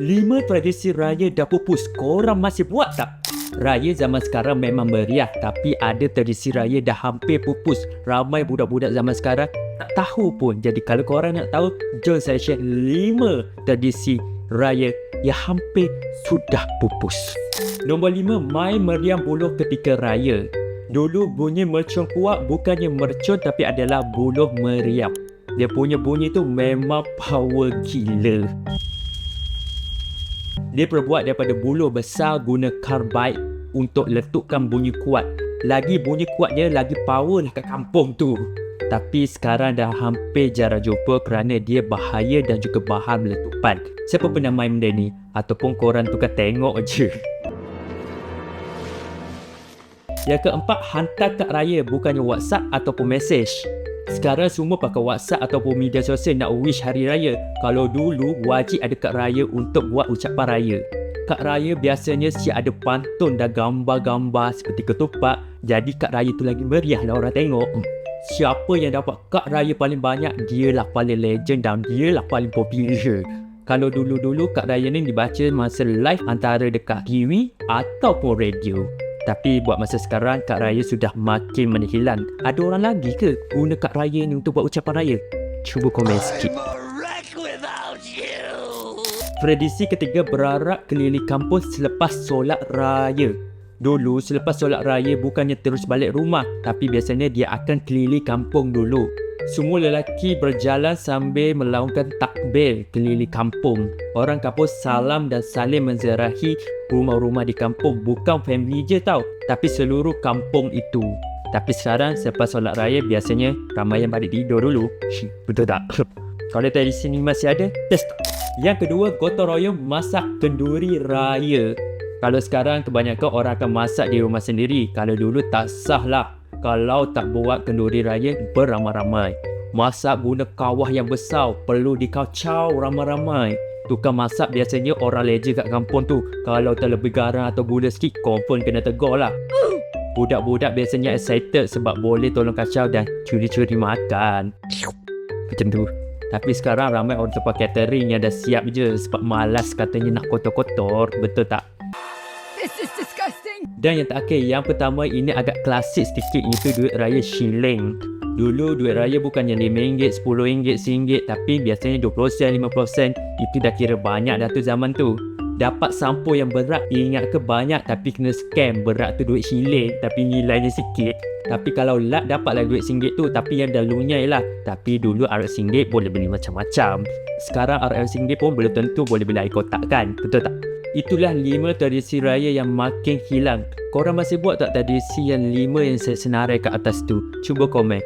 Lima tradisi raya dah pupus. Korang masih buat tak? Raya zaman sekarang memang meriah tapi ada tradisi raya dah hampir pupus. Ramai budak-budak zaman sekarang tak tahu pun. Jadi kalau korang nak tahu, jom saya share lima tradisi raya yang hampir sudah pupus. Nombor lima, main meriam buluh ketika raya. Dulu bunyi mercun kuat bukannya mercun tapi adalah buluh meriam. Dia punya bunyi tu memang power gila. Dia berbuat daripada buluh besar guna karbide untuk letupkan bunyi kuat. Lagi bunyi kuat dia lagi power lah kat kampung tu. Tapi sekarang dah hampir jarang jumpa kerana dia bahaya dan juga bahan meletupan. Siapa pernah main benda ni? Ataupun korang tukar tengok je. Yang keempat, hantar kad raya bukannya WhatsApp ataupun message. Sekarang semua pakai WhatsApp ataupun media sosial nak wish hari raya. Kalau dulu wajib ada kad raya untuk buat ucapan raya. Kad raya biasanya siap ada pantun dan gambar-gambar seperti ketupat. Jadi kad raya tu lagi meriah lah orang tengok. Hmm. Siapa yang dapat kad raya paling banyak, dialah paling legend dan dialah paling popular. Kalau dulu-dulu kad raya ni dibaca masa live antara dekat TV ataupun radio. Tapi buat masa sekarang kad raya sudah makin menghilang. Ada orang lagi ke guna kad raya ni untuk buat ucapan raya? Cuba komen sikit. Tradisi ketiga berarak keliling kampung selepas solat raya. Dulu selepas solat raya bukannya terus balik rumah tapi biasanya dia akan keliling kampung dulu. Semua lelaki berjalan sambil melaungkan takbir keliling kampung. Orang kampung salam dan saling menziarahi rumah-rumah di kampung. Bukan family je tau, tapi seluruh kampung itu. Tapi sekarang selepas solat raya biasanya ramai yang balik tidur dulu. Betul tak? Kalau tradisi ni masih ada, test? Yang kedua, gotong royong masak kenduri raya. Kalau sekarang kebanyakan orang akan masak di rumah sendiri. Kalau dulu tak sah lah kalau tak buat kenduri raya beramai-ramai. Masak guna kawah yang besar, perlu dikacau ramai-ramai. Tukang masak biasanya orang leja kat kampung tu. Kalau terlebih garam atau gula sikit, confirm kena tegur lah. Budak-budak biasanya excited sebab boleh tolong kacau dan curi-curi makan. Macam tu. Tapi sekarang ramai orang tempat catering yang dah siap je sebab malas katanya nak kotor-kotor. Betul tak? Dan yang terakhir, yang pertama ini agak klasik sedikit iaitu duit raya shilling. Dulu duit raya bukannya RM5, RM10, RM1 tapi biasanya 20%, 50% itu dah kira banyak dah tu zaman tu. Dapat sampo yang berat ingat ke banyak tapi kena scam berat tu duit shilling tapi nilainya sikit. Tapi kalau lak dapatlah duit RM1 tu tapi yang dah lunyai lah. Tapi dulu RM1 boleh beli macam-macam. Sekarang RM1 pun belum tentu boleh beli air kotak kan? Betul tak? Itulah lima tradisi raya yang makin hilang. Korang masih buat tak tradisi yang lima yang saya senarai kat atas tu? Cuba komen.